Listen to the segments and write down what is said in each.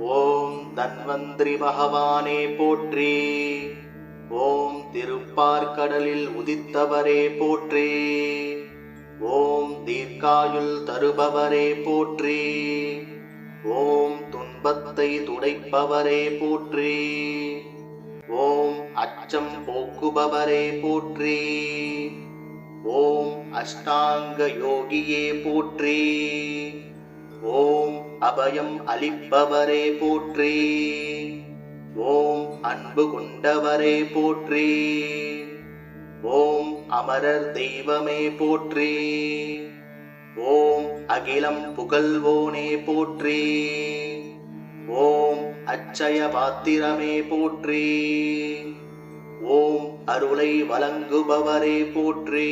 ஓம் தன்வந்திரி பகவானே போற்றி. ஓம் திருப்பார்கடலில் உதித்தவரே போற்றி. ஓம் தீர்க்காயுள் தருபவரே போற்றி. ஓம் துன்பத்தை துடைப்பவரே போற்றி. ஓம் அச்சம் போக்குபவரே போற்றி. ஓம் அஷ்டாங்க யோகியே போற்றி. அபயம் அளிப்பவரே போற்றி. ஓம் அன்பு கொண்டவரே போற்றி. ஓம் அமரர் தெய்வமே போற்றி. ஓம் அகிலம் புகழ்வோனே போற்றி. ஓம் அச்சய பாத்திரமே போற்றி. ஓம் அருளை வழங்குபவரே போற்றி.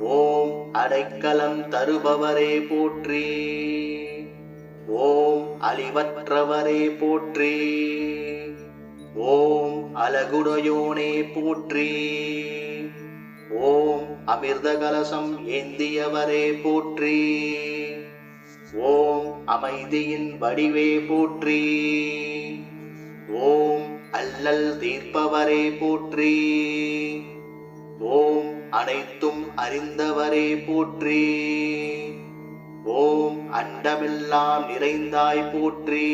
ஓம் அடைக்கலம் தருபவரே போற்றி. ஓம் அழிவற்றவரே போற்றி. ஓம் அழகுடையோனே போற்றி. ஓம் அமிர்த கலசம் ஏந்தியவரே போற்றி. ஓம் அமைதியின் வடிவே போற்றி. ஓம் அல்லல் தீர்ப்பவரே போற்றி. ஓம் அனைத்தும் அறிந்தவரே போற்றி. அண்டமெல்லாம் நிறைந்தாய் போற்றி.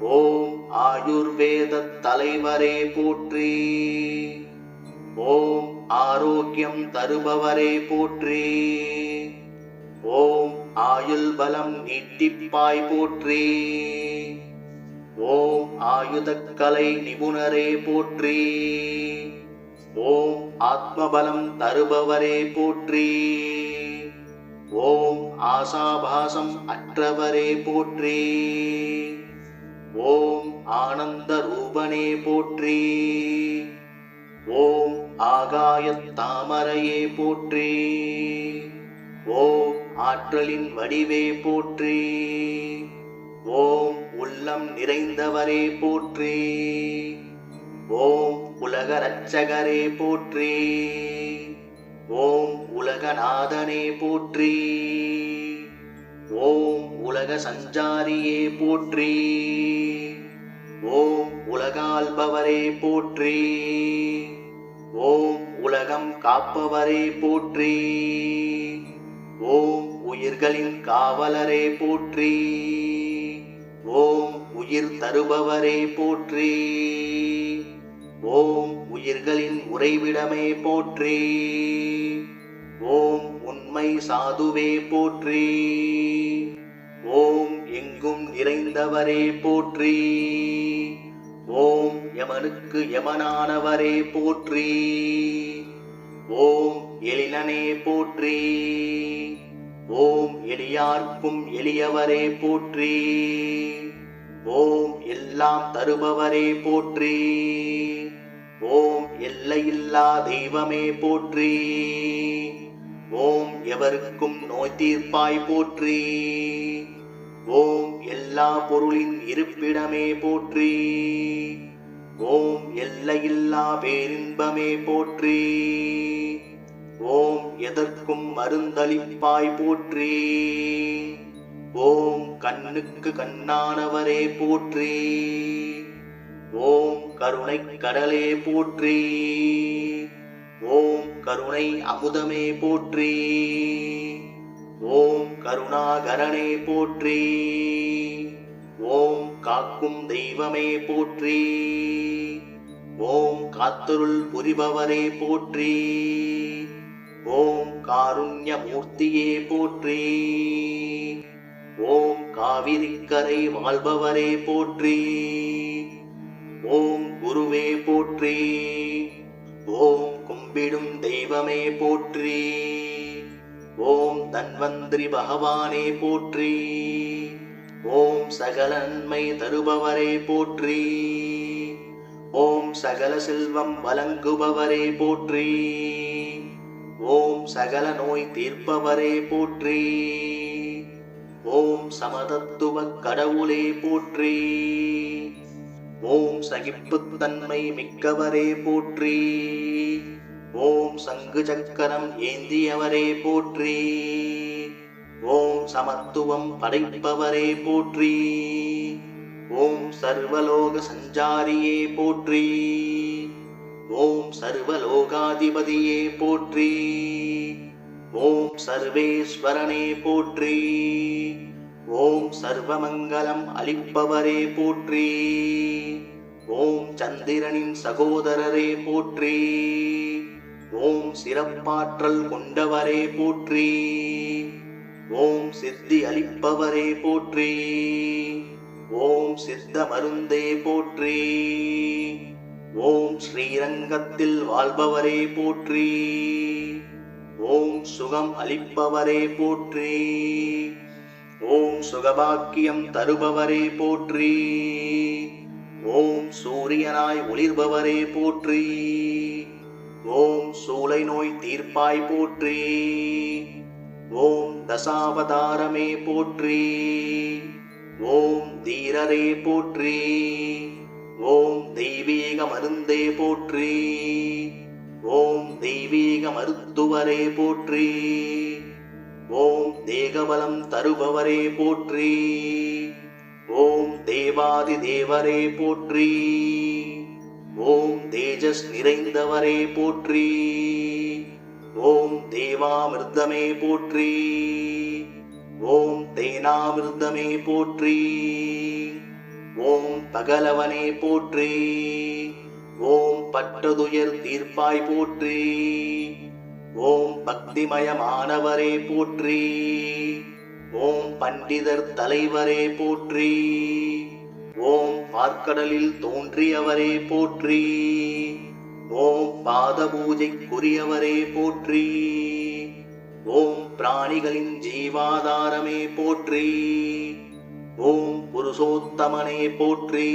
ஓம் ஆயுர்வேத தலைவரே போற்றி. ஓம் ஆரோக்கியம் தருபவரே போற்றி. ஓம் ஆயுள் பலம் நீட்டிப்பாய் போற்றி. ஓம் ஆயுதக்கலை நிபுணரே போற்றி. ஓம் ஆத்மபலம் தருபவரே போற்றி. ஆசாபாசம் அற்றவரே போற்றி. ஓம் ஆனந்த ரூபனே போற்றி. ஓம் ஆகாயத் தாமரையே போற்றி. ஓம் ஆற்றலின் வடிவே போற்றி. ஓம் உள்ளம் நிறைந்தவரே போற்றி. ஓம் உலக ரட்சகரே போற்றி. ஓம் உலகநாதனே போற்றி. ஓம் உலக சஞ்சாரியே போற்றி. ஓம் உலகாள்பவரே போற்றி. ஓம் உலகம் காப்பவரே போற்றி. ஓம் உயிர்களின் காவலரே போற்றி. ஓம் உயிர் தருபவரே போற்றி. ஓம் உயிர்களின் உறைவிடமே போற்றி. ஓம் உண்மை சாதுவே போற்றி. ஓம் எங்கும் நிறைந்தவரே போற்றி. ஓம் யமனுக்கு யமனானவரே போற்றி. ஓம் எழிலனே போற்றி. ஓம் எளியார்க்கும் எளியவரே போற்றி. ஓம் எல்லாம் தருபவரே போற்றி. ஓம் எல்லையில்லா தெய்வமே போற்றி. ஓம் எவருக்கும் நோய் தீர்ப்பாய் போற்றி. ஓம் எல்லா பொருளின் இருப்பிடமே போற்றி. ஓம் எல்லையில்லா பேரின்பமே போற்றி. ஓம் எதற்கும் மருந்தளிப்பாய் போற்றி. ஓம் கண்ணுக்கு கண்ணானவரே போற்றி. ஓம் கருணை கடலே போற்றி. ஓம் கருணை அமுதமே போற்றி. ஓம் கருணாகரனே போற்றி. ஓம் காக்கும் தெய்வமே போற்றி. ஓம் காத்தருள் புரிபவரே போற்றி. ஓம் காருண்ய மூர்த்தியே போற்றி. ஓம் காவிரிக்கரை வாழ்பவரே போற்றி. ஓம் குருவே போற்றி. ஓம் கும்பிடும் தெய்வமே போற்றி. ஓம் தன்வந்திரி பகவானே போற்றி. ஓம் சகல நன்மை தருபவரே போற்றி. ஓம் சகல செல்வம் வழங்குபவரே போற்றி. ஓம் சகல நோய் தீர்ப்பவரே போற்றி. ஓம் சமதத்துவ கடவுளே போற்றி. ஓம் சகிப்புத்தன்மை மிக்கவரே போற்றி. ஓம் சங்கு சக்கரம் ஏந்தியவரே போற்றி. ஓம் சமத்துவம் படைப்பவரே போற்றி. ஓம் சர்வலோக சஞ்சாரியே போற்றி. ஓம் சர்வலோகாதிபதியே போற்றி. ஓம் சர்வேஸ்வரனே போற்றி. ஓம் சர்வமங்கலம் அளிப்பவரே போற்றி. ஓம் சந்திரனின் சகோதரரே போற்றி. ஓம் சிறப்பாற்றல் கொண்டவரே போற்றி. ஓம் சித்தி அளிப்பவரே போற்றி. ஓம் சித்த மருந்தே போற்றி. ஓம் ஸ்ரீரங்கத்தில் வாழ்பவரே போற்றி. ஓம் சுகம் அளிப்பவரே போற்றி. ஓம் சுகபாக்கியம் தருபவரே போற்றி. ஓம் சூரியனாய் ஒளிர்பவரே போற்றி. ஓம் சூளை நோய் தீர்ப்பாய் போற்றி. ஓம் தசாவதாரமே போற்றி. ஓம் தீரரே போற்றி. ஓம் தெய்வீக மருந்தே போற்றி. ஓம் தெய்வீக மருத்துவரே போற்றி. ஓம் தேகபலம் தருபவரே போற்றி. ஓம் தேவாதி தேவரே போற்றி. ஓம் தேஜஸ் நிறைந்தவரே போற்றி. ஓம் தேவாமிர்தமே போற்றி. ஓம் தேனாமிர்தமே போற்றி. ஓம் பகலவனே போற்றி. ஓம் பட்டதுயர் தீர்ப்பாய் போற்றி. ஓம் பக்திமயமானவரே போற்றி. ஓம் பண்டிதர் தலைவரே போற்றி. ஓம் பார்க்கடலில் தோன்றியவரே போற்றி. ஓம் பாத பூஜைக்குரியவரே போற்றி. ஓம் பிராணிகளின் ஜீவாதாரமே போற்றி. ஓம் புருஷோத்தமனே போற்றி.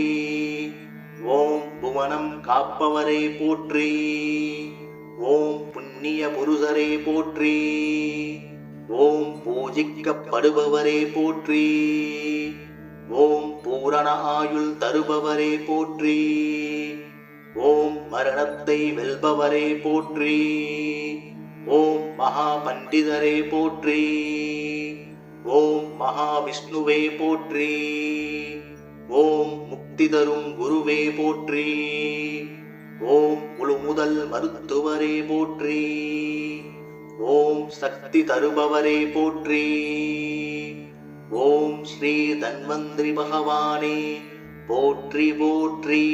ஓம் புவனம் காப்பவரே போற்றி. ஓம் புண்ணிய புருஷரே போற்றி. ஓம் பூஜிக்கப்படுபவரே போற்றி. ஓம் பூரண ஆயுள் தருபவரே போற்றி. ஓம் மரணத்தை வெல்பவரே போற்றி. ஓம் மகா பண்டிதரே போற்றி. ஓம் மகாவிஷ்ணுவே போற்றி. ஓம் முக்தி தரும் குருவே போற்றி. ஓம் முழு முதல் மருத்துவரே போற்றி. ஓம் சக்தி தருபவரே போற்றி. ஓம் ஸ்ரீ தன்வந்திரி பகவானே போற்றி போற்றி.